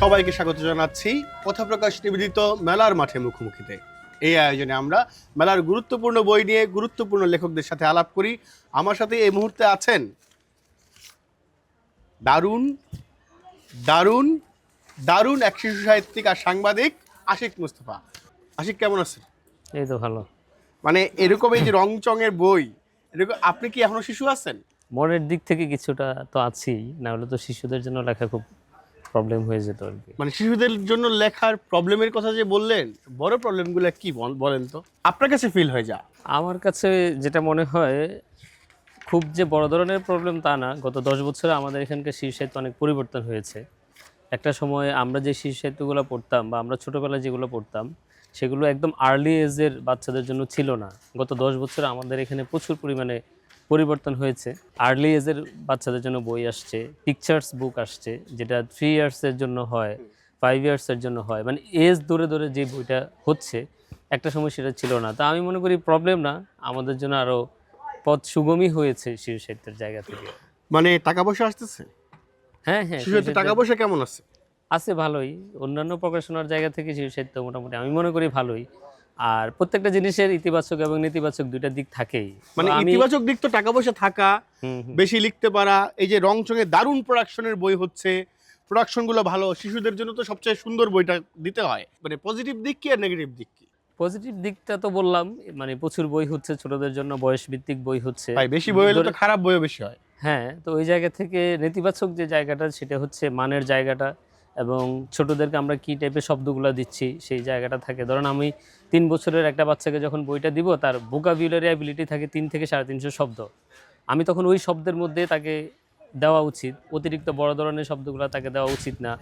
সবাইকে স্বাগত জানাচ্ছি প্রকাশ নিবেদিত মেলার মাঠে মুখোমুখিতে। এই আয়োজনে আমরা মেলার গুরুত্বপূর্ণ বই নিয়ে গুরুত্বপূর্ণ লেখকদের সাথে আলাপ করি। আমার সাথে এই মুহূর্তে আছেন দারুণ দারুণ দারুণ এক শিশু সাহিত্যিক আর সাংবাদিক আশিক মুস্তফা। আশিক কেমন আছেন? এই তো ভালো। মানে এরকম এই যে রংচঙের বই এরকম আপনি কি এখনও শিশু আছেন? মনের দিক থেকে কিছুটা তো আছেই না হলে তো শিশুদের জন্য লেখা খুব প্রবলেম হয়ে যেত আর কি। মানে শিশুদের জন্য লেখার প্রবলেমের কথা যে বললেন বড় প্রবলেমগুলো কি বল- বলেন তো? আপনার কাছে ফিল হয়ে যা? আমার কাছে যেটা মনে হয় খুব যে বড় ধরনের প্রবলেম তা না গত দশ বছরে আমাদের এখানকার শিশু সাহিত্য অনেক পরিবর্তন হয়েছে। একটা সময় আমরা যে শিশু সাহিত্যগুলো পড়তাম বা আমরা ছোটোবেলায় যেগুলো পড়তাম, সেগুলো একদম আর্লি এজের বাচ্চাদের জন্য ছিল না। গত দশ বছর আমাদের এখানে প্রচুর পরিমাণে পরিবর্তন হয়েছে। আর্লি এজের বাচ্চাদের জন্য বই আসছে পিকচার্স বুক আসছে, যেটা থ্রি ইয়ার্সের জন্য হয় ফাইভ ইয়ার্সের জন্য হয়। মানে এজ ধরে ধরে যে বইটা হচ্ছে, একটা সময় সেটা ছিল না। তা আমি মনে করি প্রবলেম না, আমাদের জন্য আরও পথ সুগমই হয়েছে শিশু সাহিত্যের জায়গা থেকে। মানে টাকা পয়সা আসতেছে? হ্যাঁ হ্যাঁ শিশু সাহিত্যে টাকা পয়সা কেমন আছে? আছে ভালোই। অন্যান্য প্রকাশনার জায়গা থেকে শিশু সাহিত্য মোটামুটি আমি মনে করি ভালোই। আর প্রত্যেকটা জিনিসের ইতিবাচক এবং নেতিবাচক দুইটা দিক থাকেই। মানে ইতিবাচক দিক তো টাকা পয়সা থাকা। বেশি লিখতে পারা এই যে রং চঙে দারুণ প্রোডাকশনের বই হচ্ছে প্রোডাকশনগুলো ভালো শিশুদের জন্য তো সবচেয়ে সুন্দর বইটা দিতে হয়। মানে পজিটিভ দিক কি আর নেগেটিভ দিক কি? পজিটিভ দিকটা তো বললাম মানে প্রচুর বই হচ্ছে ছোটদের জন্য বয়স ভিত্তিক বই হচ্ছে। বেশি বই হলে তো খারাপ বইও বেশি হয়। হ্যাঁ তো ওই জায়গা থেকে নেতিবাচক যে জায়গাটা, সেটা হচ্ছে মানের জায়গাটা এবং ছোটদেরকে আমরা কি টাইপের শব্দগুলো দিচ্ছি, সেই জায়গাটা থাকে। ধরুন আমি তিন বছরের একটা বাচ্চাকে যখন বইটা দিব, তার ভোকাবুলারি অ্যাবিলিটি থাকে তিন থেকে সাড়ে তিনশো শব্দ। আমি তখন ওই শব্দের মধ্যে তাকে দেওয়া উচিত, অতিরিক্ত বড় ধরনের শব্দগুলো তাকে দেওয়া উচিত না।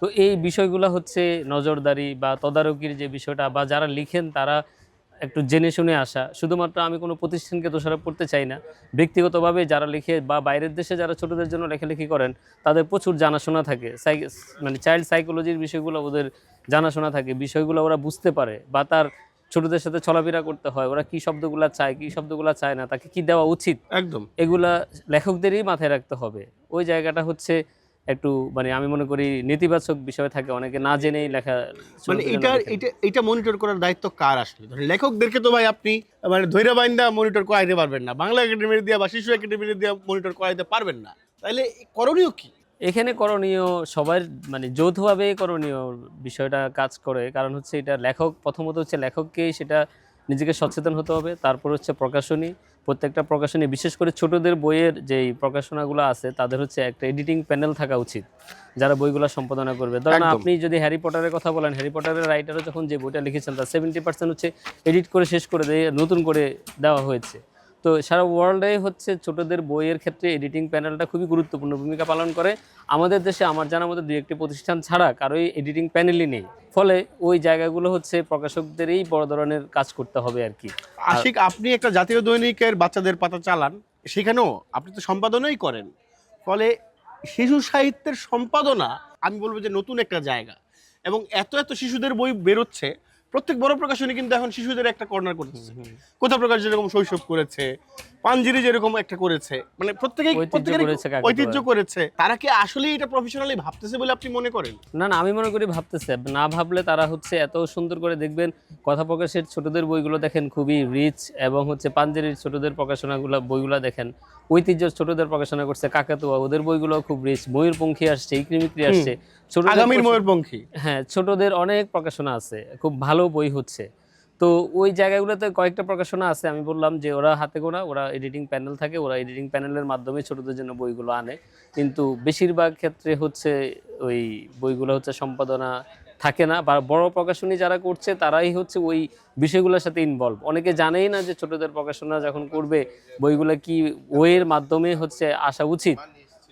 তো এই বিষয়গুলো হচ্ছে নজরদারি বা তদারকির যে বিষয়টা বা যারা লিখেন, তারা একটু জেনে শুনে আসা। শুধুমাত্র আমি কোনো প্রতিষ্ঠানকে দোষারোপ করতে চাই না। ব্যক্তিগতভাবে যারা লিখে বা বাইরের দেশে যারা ছোটদের জন্য লেখালেখি করেন তাদের প্রচুর জানাশোনা থাকে। মানে চাইল্ড সাইকোলজির বিষয়গুলো ওদের জানাশোনা থাকে। বিষয়গুলো ওরা বুঝতে পারে বা তার ছোটদের সাথে চলাফেরা করতে হয়। ওরা কি শব্দগুলা চায় কি শব্দগুলা চায় না তাকে কি দেওয়া উচিত? একদম। এগুলা লেখকদেরই মাথায় রাখতে হবে। ওই জায়গাটা হচ্ছে একটু মানে আমি মনে করি নেতিবাচক বিষয় থাকে অনেকে না জেনেই লেখা মানে এটা এটা এটা মনিটর করার দায়িত্ব কার আসলে? ধরেন লেখকদেরকে তো ভাই আপনি মানে ধৈর্য বাইন্দা মনিটর করাইতে পারবেন না। বাংলা একাডেমির দিয়া বা শিশু একাডেমির দিয়া মনিটর করাইতে পারবেন না। তাহলে করণীয় কি? এখানে করণীয় সবার মানে যৌথভাবে করণীয় বিষয়টা কাজ করে। কারণ হচ্ছে এটা লেখক প্রথমত হচ্ছে লেখককেই সেটা নিজেকে সচেতন হতে হবে তারপর হচ্ছে প্রকাশনী। প্রত্যেকটা প্রকাশনী বিশেষ করে ছোটদের বইয়ের যেই প্রকাশনাগুলো আছে তাদের হচ্ছে একটা এডিটিং প্যানেল থাকা উচিত যারা বইগুলো সম্পাদনা করবে। ধরেন আপনি যদি হ্যারি পটারের কথা বলেন হ্যারি পটারের রাইটারও যখন যে বইটা লিখেছেন তার সেভেন্টি পার্সেন্ট হচ্ছে এডিট করে শেষ করে দিয়ে নতুন করে দেওয়া হয়েছে। তো সারা ওয়ার্ল্ডে হচ্ছে ছোটদের বইয়ের ক্ষেত্রে এডিটিং প্যানেলটা খুবই গুরুত্বপূর্ণ ভূমিকা পালন করে। আমাদের দেশে আমার জানার মধ্যে দুই একটি প্রতিষ্ঠান ছাড়া কারোই এডিটিং প্যানেলই নেই। ফলে ওই জায়গাগুলো হচ্ছে প্রকাশকদেরই বড় ধরনের কাজ করতে হবে আর কি। আশিক, আপনি একটা জাতীয় দৈনিকের বাচ্চাদের পাতা চালান, সেখানেও আপনি তো সম্পাদনাই করেন। ফলে শিশু সাহিত্যের সম্পাদনা, আমি বলব যে নতুন একটা জায়গা। এবং এত এত শিশুদের বই বেরোচ্ছে প্রত্যেক বড় প্রকাশনী কিন্তু এখন শিশুদের একটা কর্নার করতেছে। কোথা প্রকাশ যেরকম শৈশব করেছে পাঞ্জিরি যেরকম একটা করেছে মানে প্রত্যেকেই ঐতিহ্য প্রত্যেকেরই করেছে ঐতিহ্য করেছে। তারা কি আসলে এটা প্রফেশনালি ভাবতেছে বলে আপনি মনে করেন? না না আমি মনে করি ভাবতেছে। না ভাবলে তারা হচ্ছে এত সুন্দর করে দেখবেন কথা প্রকাশের ছোটদের বইগুলো দেখেন খুবই রিচ এবং হচ্ছে পাঞ্জেরির ছোটদের প্রকাশনাগুলো বইগুলো দেখেন ঐতিহ্য ছোটদের প্রকাশনা করছে কাকাতুয়া ওদের বইগুলো খুব রিচ ময়ূরপঙ্খী আসছে ইকরিমিক্রি আসছে। ছোটদের আগামীর ময়ূরপঙ্খী। হ্যাঁ ছোটদের অনেক প্রকাশনা আছে খুব ভালো বই হচ্ছে। তো ওই জায়গাগুলোতে কয়েকটা প্রকাশনা আছে। আমি বললাম যে ওরা হাতে গোনা, ওরা এডিটিং প্যানেল থাকে, ওরা এডিটিং প্যানেলের মাধ্যমে ছোটদের জন্য বইগুলো আনে। কিন্তু বেশিরভাগ ক্ষেত্রে হচ্ছে ওই বইগুলো হচ্ছে সম্পাদনা থাকে না বা বড় প্রকাশনী যারা করছে, তারাই হচ্ছে ওই বিষয়গুলোর সাথে ইনভলভ অনেকে জানেই না যে ছোটদের প্রকাশনা যখন করবে, বইগুলো কি ওয়ের মাধ্যমে হচ্ছে আসা উচিত?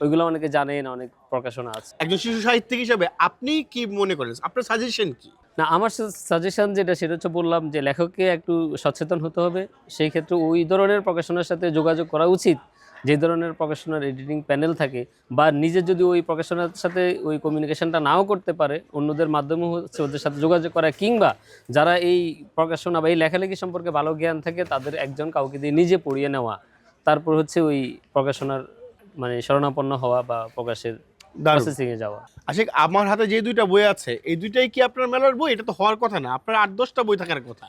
ওইগুলো অনেকে জানেই না, অনেক প্রকাশনা আছে। একজন শিশু সাহিত্যিক হিসাবে আপনি কি মনে করেন? আপনার সাজেশন কি? না, আমার সাজেশন যেটা, সেটা হচ্ছে বললাম যে লেখককে একটু সচেতন হতে হবে। সেই ক্ষেত্রে ওই ধরনের প্রকাশনার সাথে যোগাযোগ করা উচিত। যে ধরনের প্রকাশনার এডিটিং প্যানেল থাকে বা নিজে যদি ওই প্রকাশনার সাথে ওই কমিউনিকেশনটা নাও করতে পারে, অন্যদের মাধ্যমে হচ্ছে ওদের সাথে যোগাযোগ করা কিংবা যারা এই প্রকাশনা বা এই লেখালেখি সম্পর্কে ভালো জ্ঞান থাকে, তাদের একজন কাউকে দিয়ে নিজে পড়িয়ে নেওয়া। তারপর হচ্ছে ওই প্রকাশনার মানে শরণাপন্ন হওয়া বা প্রকাশের প্রসেসিং এ যাওয়া। আশিক আমার হাতে যে দুইটা বই আছে এই দুইটাই কি আপনার মেলার বই? এটা তো হওয়ার কথা না। আপনার আট দশটা বই থাকার কথা।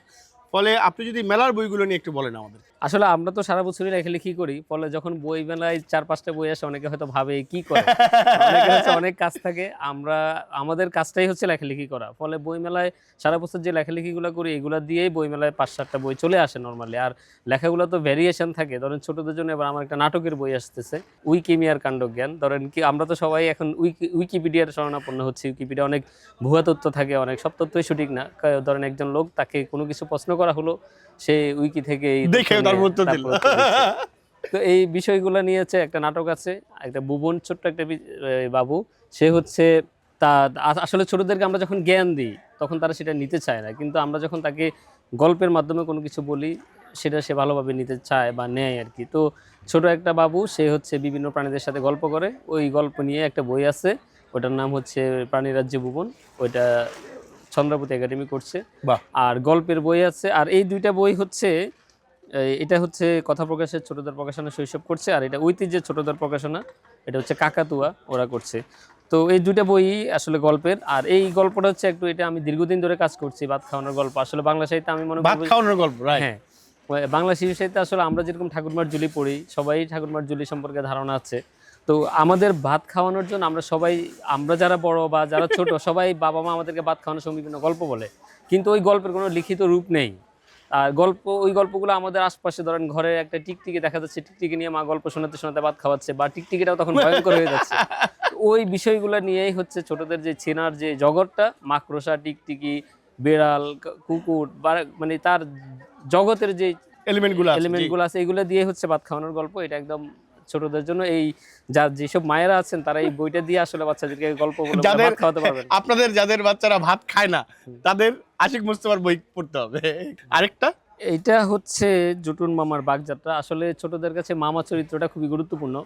ফলে আপনি যদি মেলার বইগুলো নিয়ে একটু বলেন আমাদের। আসলে আমরা তো সারা বছরই লেখালেখি করি, ফলে যখন বই মেলায় চার পাঁচটা বই আসে, অনেকে হয়তো ভাবে কি করে? অনেকে কাজ থাকে। আমরা, আমাদের কাজটাই হচ্ছে লেখালেখি করা। ফলে বই মেলায় সারা বছর যে লেখালেখিগুলো করি, এগুলো দিয়েই বই মেলায় পাঁচ সাতটা বই চলে আসে নর্মালি আর লেখাগুলো তো ভ্যারিয়েশন থাকে। ধরেন ছোটদের জন্য এবার আমার একটা নাটকের বই আসতেছে, উইকিমিয়ার কাণ্ডজ্ঞান। ধরেন কি, আমরা তো সবাই এখন উইকি, উইকিপিডিয়ার শরণাপন্ন হচ্ছি। উইকিপিডিয়া অনেক ভুয়া তথ্য থাকে, অনেক সব তথ্যই সঠিক না। ধরেন একজন লোক তাকে কোনো কিছু প্রশ্ন করা হলো সে উইকি থেকে দেখে তারপর। তো এই বিষয়গুলো নিয়েছে একটা নাটক আছে একটা ভুবন ছোট্ট একটা বাবু। সে হচ্ছে তা আসলে ছোটদেরকে আমরা যখন জ্ঞান দিই তখন তারা সেটা নিতে চায় না। কিন্তু আমরা যখন তাকে গল্পের মাধ্যমে কোনো কিছু বলি সেটা সে ভালোভাবে নিতে চায় বা নেয় আর কি। তো ছোট একটা বাবু সে হচ্ছে বিভিন্ন প্রাণীদের সাথে গল্প করে। ওই গল্প নিয়ে একটা বই আছে ওটার নাম হচ্ছে প্রাণীরাজ্য ভুবন। ওইটা চন্দ্রপতি একাডেমি করছে। আর গল্পের বই আছে। আর এই দুইটা বই হচ্ছে এটা হচ্ছে কথা প্রকাশের ছোটদের প্রকাশনা শৈশব করছে আর এটা ঐতিহ্যের ছোটদের প্রকাশনা এটা হচ্ছে কাকাতুয়া ওরা করছে। তো এই দুইটা বই আসলে গল্পের আর এই গল্পটা হচ্ছে একটু এটা আমি দীর্ঘদিন ধরে কাজ করছি ভাত খাওয়ানোর গল্প। আসলে বাংলা সাহিত্যে আমি মনে করি খাওয়ানোর গল্প হ্যাঁ। বাংলা শিশু সাহিত্যে আসলে আমরা যেরকম ঠাকুরমার জুলি পড়ি সবাই ঠাকুরমার জুলি সম্পর্কে ধারণা আছে। তো আমাদের ভাত খাওয়ানোর জন্য আমরা সবাই আমরা যারা বড় বা যারা ছোট সবাই বাবা মা আমাদেরকে ভাত খাওয়ানোর সময় বিভিন্ন গল্প বলে। কিন্তু ওই গল্পের কোনো লিখিত রূপ নেই। আর গল্প ওই গল্পগুলো আমাদের আশপাশে ধরেন ঘরে একটা টিকটিকি দেখা যাচ্ছে টিকটিকি নিয়ে মা গল্প শোনাতে শোনাতে ভাত খাওয়াচ্ছে বা টিকটিকিটাও তখন ভয়ঙ্কর হয়ে যাচ্ছে। ওই বিষয়গুলো নিয়েই হচ্ছে ছোটদের যে চেনার যে জগৎটা মাকড়সা টিকটিকি বেড়াল কুকুর বা মানে তার জগতের যে এলিমেন্টগুলো। এলিমেন্টগুলো আছে এগুলো দিয়ে হচ্ছে ভাত খাওয়ানোর গল্প। এটা একদম ছোটদের জন্য এই যা যেসব মায়েরা আছেন তারা এই বইটা দিয়ে আসলে বাচ্চাদেরকে গল্প বলে ভাত খাওয়াতে পারবেন। আপনাদের যাদের বাচ্চারা ভাত খায় না তাদের আশিক মুস্তফার বই পড়তে হবে। আরেকটা? এইটা হচ্ছে জুটুন মামার বাগযাত্রা। আসলে ছোটদের কাছে মামা চরিত্রটা খুবই গুরুত্বপূর্ণ।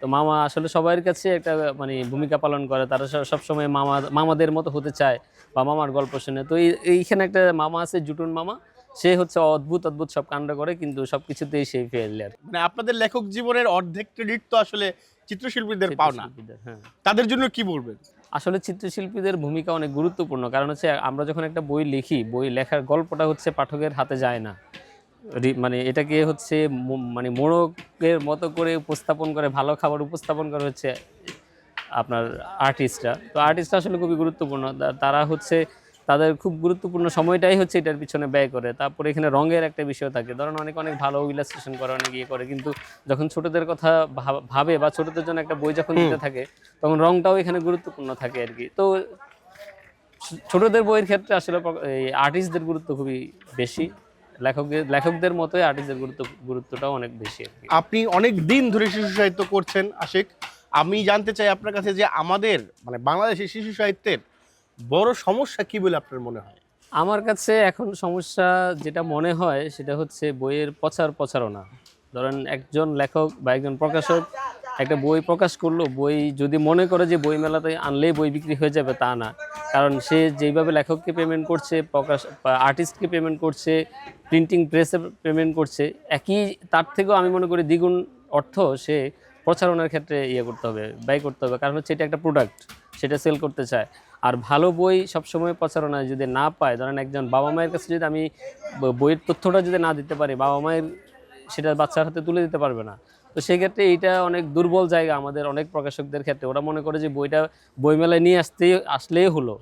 তো মামা আসলে সবার কাছে একটা মানে ভূমিকা পালন করে। তারা সব- সবসময় মামা মামাদের মতো হতে চায় বা মামার গল্প শুনে। তো এই এইখানে একটা মামা আছে জুটুন মামা। সে হচ্ছে অদ্ভুত অদ্ভুত সব কাণ্ড করে কিন্তু সব কিছুতেই সেই ফেলিয়ার মানে আপনাদের লেখক জীবনের অর্ধেক ক্রেডিট তো আসলে চিত্রশিল্পীদের পাও না। হ্যাঁ। তাদের জন্য কি বলবেন? আসলে চিত্রশিল্পীদের ভূমিকা অনেক গুরুত্বপূর্ণ কারণ হচ্ছে আমরা যখন একটা বই লিখি বই লেখার গল্পটা হচ্ছে পাঠকের হাতে যায় না। মানে এটাকে হচ্ছে মানে মোড়কের মতো করে উপস্থাপন করে ভালো খাবার উপস্থাপন করে হচ্ছে আপনার আর্টিস্টরা তো আর্টিস্টরা আসলে খুবই গুরুত্বপূর্ণ। তারা হচ্ছে তাদের খুব গুরুত্বপূর্ণ সময়টাই হচ্ছে এটার পিছনে ব্যয় করে। তারপরে এখানে রঙের একটা বিষয় থাকে। ধরেন অনেক অনেক ভালো ইলাস্ট্রেশন করে অনেক ইয়ে করে। কিন্তু যখন ছোটদের কথা ভাব- বা ছোটদের জন্য একটা বই যখন দিতে থাকে তখন রঙটাও এখানে গুরুত্বপূর্ণ থাকে আর কি। তো ছোটদের বইয়ের ক্ষেত্রে আসলে আর্টিস্টদের গুরুত্ব খুবই বেশি। লেখকদের লেখকদের মতোই আর্টিস্টদের গুরুত্ব গুরুত্বটাও অনেক বেশি আপনি অনেক দিন ধরে শিশু সাহিত্য করছেন আশিক। আমি জানতে চাই আপনার কাছে যে আমাদের মানে বাংলাদেশের শিশু সাহিত্যের বড় সমস্যা কি বলে আপনার মনে হয়? আমার কাছে এখন সমস্যা যেটা মনে হয় সেটা হচ্ছে বইয়ের প্রচার প্রচারণা। ধরেন একজন লেখক বা একজন প্রকাশক একটা বই প্রকাশ করল, বই যদি মনে করে যে বই মেলাতে আনলেই বই বিক্রি হয়ে যাবে তা না। কারণ সে যেইভাবে লেখককে পেমেন্ট করছে, প্রকাশ আর্টিস্টকে পেমেন্ট করছে প্রিন্টিং প্রেসে পেমেন্ট করছে, একই তার থেকেও আমি মনে করি দ্বিগুণ অর্থ সে প্রচারণার ক্ষেত্রে ইয়ে করতে হবে, ব্যয় করতে হবে। কারণ হচ্ছে এটা একটা প্রোডাক্ট সেটা সেল করতে চায়। আর ভালো বই সবসময় প্রচারণায় যদি না পায় ধরেন একজন বাবা মায়ের কাছে যদি আমি বইয়ের তথ্যটা যদি না দিতে পারি বাবা মায়ের সেটা বাচ্চার হাতে তুলে দিতে পারবে না। তো সেই ক্ষেত্রে এইটা অনেক দুর্বল জায়গা আমাদের অনেক প্রকাশকদের ক্ষেত্রে। ওরা মনে করে যে বইটা বইমেলায় নিয়ে আসতে আসলেই হলো।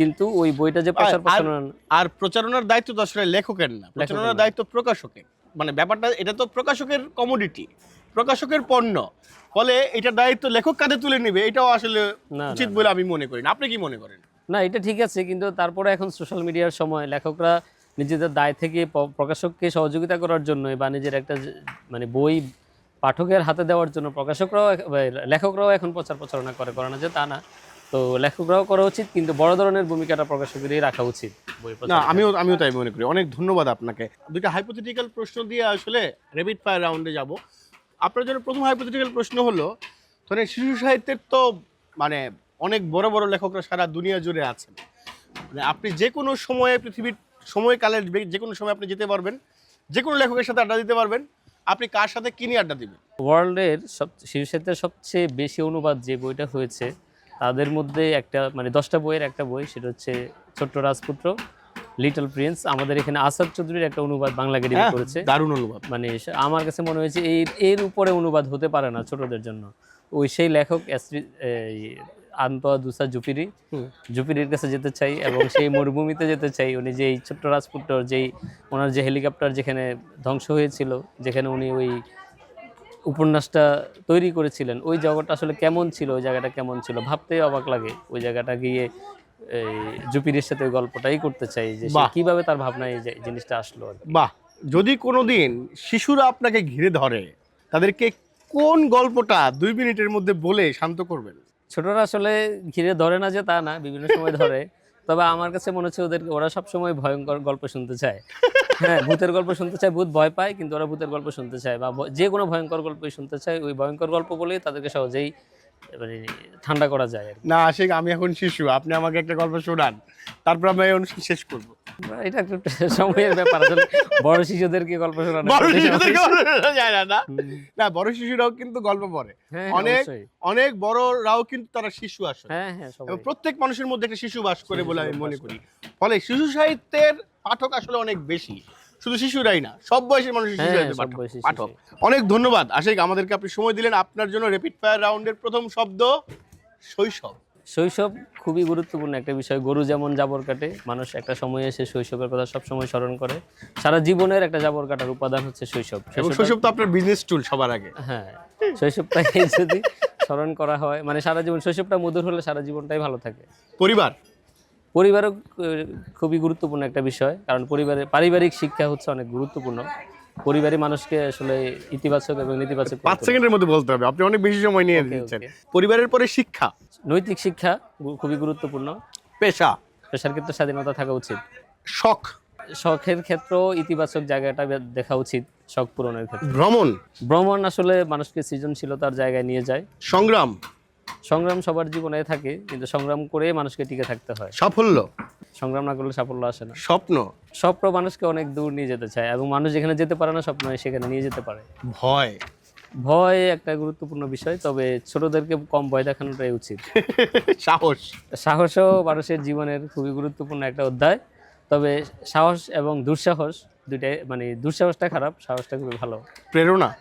কিন্তু ওই বইটা যে প্রচার প্রচারণা আর প্রচারণার দায়িত্ব তো আসলে লেখকের না। প্রচারণার দায়িত্ব প্রকাশকের। মানে ব্যাপারটা এটা তো প্রকাশকের কমোডিটি প্রকাশকের পণ্য। ফলে এটার দায়িত্ব লেখক কাঁধে তুলে নেবে এটাও আসলে উচিত বলে আমি মনে করি না। আপনি কি মনে করেন? না এটা ঠিক আছে কিন্তু তারপরে এখন সোশ্যাল মিডিয়ার সময় লেখকরা নিজেদের দায় থেকে প্রকাশককে সহযোগিতা করার জন্য বা নিজের একটা মানে বই পাঠকের হাতে দেওয়ার জন্য প্রকাশকরাও লেখকরাও এখন প্রচার প্রচারণা করে করে না যে তা না। তো লেখকরাও করা উচিত কিন্তু বড় ধরনের ভূমিকাটা প্রকাশকেরই রাখা উচিত না আমিও আমিও তাই মনে করি। অনেক ধন্যবাদ আপনাকে। দুইটা হাইপোথেটিক্যাল প্রশ্ন দিয়ে আসলে রেপিড ফায়ার রাউন্ডে যাব। আপনার জন্য প্রথম হাইপোথেটিক্যাল প্রশ্ন হলো, ধরেন শিশু সাহিত্যের তো মানে অনেক বড় বড় লেখকরা সারা দুনিয়া জুড়ে আছেন। মানে আপনি যে কোনো সময়ে পৃথিবীর সময়কালের বে- যে কোনো সময় আপনি যেতে পারবেন যে কোনো লেখকের সাথে আড্ডা দিতে পারবেন, আপনি কার সাথে কি নিয়ে আড্ডা দিবেন? ওয়ার্ল্ডের সব, শিশু সাহিত্যের সবচেয়ে বেশি অনুবাদ যে বইটা হয়েছে, তাদের মধ্যে একটা মানে দশটা বইয়ের একটা বই, সেটা হচ্ছে ছোট্ট রাজপুত্র। লিটল প্রিন্স আমাদের এখানে আসাদ চৌধুরীর একটা অনুবাদ বাংলা একাডেমি হ্যাঁ, করেছে। দারুণ অনুভব মানে আমার কাছে মনে হয়েছে এই এর উপরে অনুবাদ হতে পারে না ছোটদের জন্য। ওই সেই লেখক আন্তোয়া দুসা জুপিরি। জুপিরির কাছে যেতে চাই এবং সেই মরুভূমিতে যেতে চাই। উনি যে এই ছোট্ট রাজপুত্র যেই ওনার যে হেলিকপ্টার যেখানে ধ্বংস হয়েছিল যেখানে উনি ওই উপন্যাসটা তৈরি করেছিলেন ওই জগৎটা আসলে কেমন ছিল? ওই জায়গাটা কেমন ছিল? ভাবতেই অবাক লাগে। ওই জায়গাটা গিয়ে এই জুপিরির সাথে ওই গল্পটাই করতে চাই যে সে বাহ। কীভাবে তার ভাবনায় এই যে- জিনিসটা আসলো আর কি। বাহ যদি কোনো দিন শিশুরা আপনাকে ঘিরে ধরে তাদেরকে কোন গল্পটা দুই মিনিটের মধ্যে বলে শান্ত করবেন ছোটরা আসলে ঘিরে ধরে না যে তা না বিভিন্ন সময় ধরে তবে আমার কাছে মনে হচ্ছে ওদের ওরা সবসময় ভয়ঙ্কর গল্প শুনতে চায় হ্যাঁ ভূতের গল্প শুনতে চায় ভূত ভয় পায় কিন্তু ওরা ভূতের গল্প শুনতে চায় বা ভ- যে কোনো ভয়ঙ্কর গল্পই শুনতে চায় ওই ভয়ঙ্কর গল্প বলেই তাদেরকে সহজেই মানে ঠান্ডা করা যায় আর কি। না আশিক আমি এখন শিশু। আপনি আমাকে একটা গল্প শোনান। তারপর আমি এই অনুষ্ঠান শেষ করব। এটা একটু সময়ের ব্যাপার আসলে বড় শিশুদেরকে গল্প শোনানো বড় গল্প শোনা যায় না না? না বড় শিশুরাও কিন্তু গল্প পড়ে। হ্যাঁ অনেক- অনেক অনেক বড়রাও কিন্তু তারা শিশু আসে হ্যাঁ হ্যাঁ সবাই। এবং প্রত্যেক মানুষের মধ্যে একটা শিশু বাস করে বলে আমি মনে করি। ফলে শিশু সাহিত্যের পাঠক আসলে অনেক বেশি। শুধু শিশুরাই না সব বয়সের মানুষ হ্যাঁ, পাঠক অনেক ধন্যবাদ। আশিক আমাদেরকে আপনি সময় দিলেন। আপনার জন্য র্যাপিড ফায়ার রাউন্ডের প্রথম শব্দ শৈশব। শৈশব খুবই গুরুত্বপূর্ণ একটা বিষয়। গরু যেমন জাবর কাটে মানুষ একটা সময়ে এসে শৈশবের কথা সব সময় স্মরণ করে। সারা জীবনের একটা জাবর কাটার উপাদান হচ্ছে শৈশব। শৈশব তো আপনার বিজনেস টুল সবার আগে। হ্যাঁ শৈশবটাকে যদি স্মরণ করা হয় মানে সারা জীবন শৈশবটা মধুর হলে সারা জীবনটাই ভালো থাকে। পরিবার? পরিবারও খুবই গুরুত্বপূর্ণ একটা বিষয় কারণ পরিবারে পারিবারিক শিক্ষা হচ্ছে অনেক গুরুত্বপূর্ণ। পরিবারের মানুষকে আসলে ইতিবাচক এবং নেতিবাচক পাঁচ সেকেন্ডের মধ্যে বলতে হবে আপনি অনেক বেশি সময় নিয়ে দিচ্ছেন পরিবারের পরে শিক্ষা। নৈতিক শিক্ষা খুবই গুরুত্বপূর্ণ। পেশা। পেশার ক্ষেত্রে স্বাধীনতা থাকা উচিত। শখ। শখের ক্ষেত্রেও ইতিবাচক জায়গাটা দেখা উচিত শখ পূরণের ক্ষেত্রে। ভ্রমণ। ভ্রমণ আসলে মানুষকে সৃজনশীলতার জায়গায় নিয়ে যায়। সংগ্রাম। সংগ্রাম সবার জীবনে থাকে কিন্তু সংগ্রাম করে মানুষকে টিকে থাকতে হয়। সাফল্য? সংগ্রাম না করলে সাফল্য আসে না। স্বপ্ন? স্বপ্ন মানুষকে অনেক দূর নিয়ে যেতে চায় এবং মানুষ যেখানে যেতে পারে না স্বপ্ন সেখানে নিয়ে যেতে পারে। ভয়? ভয় একটা গুরুত্বপূর্ণ বিষয় তবে ছোটদেরকে কম ভয় দেখানোটাই উচিত। সাহস? সাহসও মানুষের জীবনের খুবই গুরুত্বপূর্ণ একটা অধ্যায় তবে সাহস এবং দুঃসাহস দুইটাই মানে দুঃসাহসটা খারাপ সাহসটা খুবই ভালো। প্রেরণা?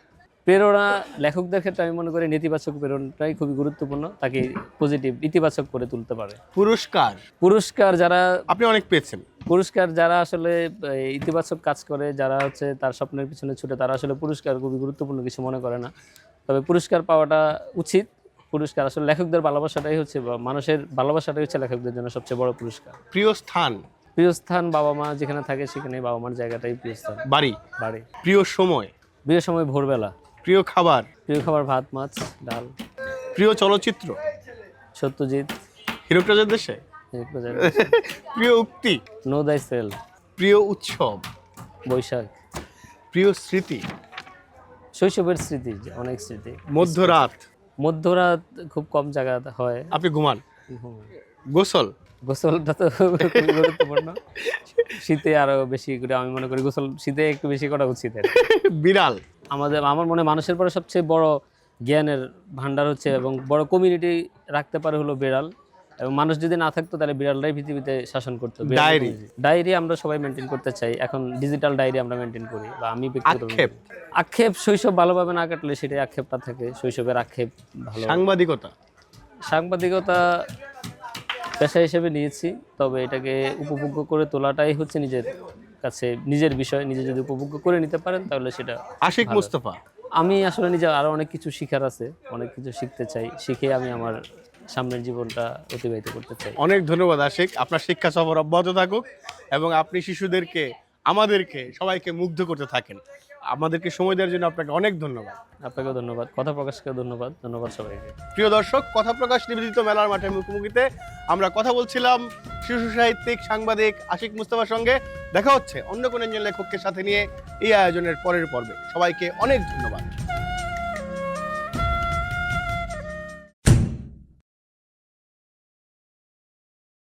প্রেরণা লেখকদের ক্ষেত্রে আমি মনে করি নেতিবাচক প্রেরণাটাই খুবই গুরুত্বপূর্ণ তাকে পজিটিভ ইতিবাচক করে তুলতে পারে। পুরস্কার। পুরস্কার যারা আপনি অনেক পেয়েছেন। পুরস্কার যারা আসলে ইতিবাচক কাজ করে যারা হচ্ছে তার স্বপ্নের পিছনে ছুটে তারা আসলে পুরস্কার খুবই গুরুত্বপূর্ণ কিছু মনে করে না। তবে পুরস্কার পাওয়াটা উচিত। পুরস্কার আসলে লেখকদের ভালোবাসাটাই হচ্ছে বা মানুষের ভালোবাসাটাই হচ্ছে লেখকদের জন্য সবচেয়ে বড় পুরস্কার। প্রিয় স্থান? প্রিয় স্থান বাবা মা যেখানে থাকে সেখানে বাবা মার জায়গাটাই প্রিয় স্থান। বাড়ি? বাড়ি। প্রিয় সময়? বিয়ের সময় ভোরবেলা। প্রিয় খাবার? প্রিয় খাবার ভাত মাছ ডাল। প্রিয় চলচ্চিত্র? সত্যজিৎ। হিরোপ্রাজের দেশে? প্রিয় উক্তি? নো দাই সেল প্রিয় উৎসব? বৈশাখ। প্রিয় স্মৃতি? শৈশবের স্মৃতি অনেক স্মৃতি। মধ্যরাত? মধ্যরাত খুব কম জায়গা হয়। আপনি ঘুমান? গোসল? গোসলটা তো গুরুত্বপূর্ণ। শীতে আরও বেশি করে আমি মনে করি গোসল শীতে একটু বেশি করা উচিত বিড়াল? আমাদের আমার মনে মানুষের পরে সবচেয়ে বড় জ্ঞানের ভান্ডার হচ্ছে এবং বড় কমিউনিটি রাখতে পারে হলো বিড়াল। এবং মানুষ যদি না থাকতো তাহলে বিড়ালটাই পৃথিবীতে শাসন করতো। Diary। ডায়েরি আমরা সবাই মেনটেন করতে চাই। এখন ডিজিটাল ডায়েরি আমরা মেনটেন করি বা আমি আক্ষেপ। আক্ষেপ শৈশব ভালোভাবে না কাটলে সেটাই আক্ষেপটা থাকে। শৈশবের আক্ষেপ ভালো। সাংবাদিকতা। সাংবাদিকতা পেশা হিসেবে নিয়েছি তবে এটাকে উপভোগ্য করে তোলাটাই হচ্ছে নিজের কাছে নিজের বিষয় নিজে যদি উপভোগ করে নিতে পারেন তাহলে সেটা আশিক মুস্তফা। আমি আসলে নিজে আরও অনেক কিছু শিখার আছে অনেক কিছু শিখতে চাই শিখে আমি আমার সামনের জীবনটা অতিবাহিত করতে চাই। অনেক ধন্যবাদ আশিক। আপনার শিক্ষা সফর অব্যাহত থাকুক এবং আপনি শিশুদেরকে আমাদেরকে সবাইকে মুগ্ধ করতে থাকেন। আমাদেরকে সময় দেওয়ার জন্য আপনাকে অনেক ধন্যবাদ। আপনাকেও ধন্যবাদ। কথা প্রকাশকে ধন্যবাদ। ধন্যবাদ সবাইকে। প্রিয় দর্শক কথা প্রকাশ নিবেদিত মেলার মাঠে মুখোমুখিতে আমরা কথা বলছিলাম শিশু সাহিত্যিক সাংবাদিক আশিক মুস্তফার সঙ্গে। দেখা হচ্ছে অন্য কোনো একজন লেখককে সাথে নিয়ে এই আয়োজনের পরের পর্বে। সবাইকে অনেক ধন্যবাদ।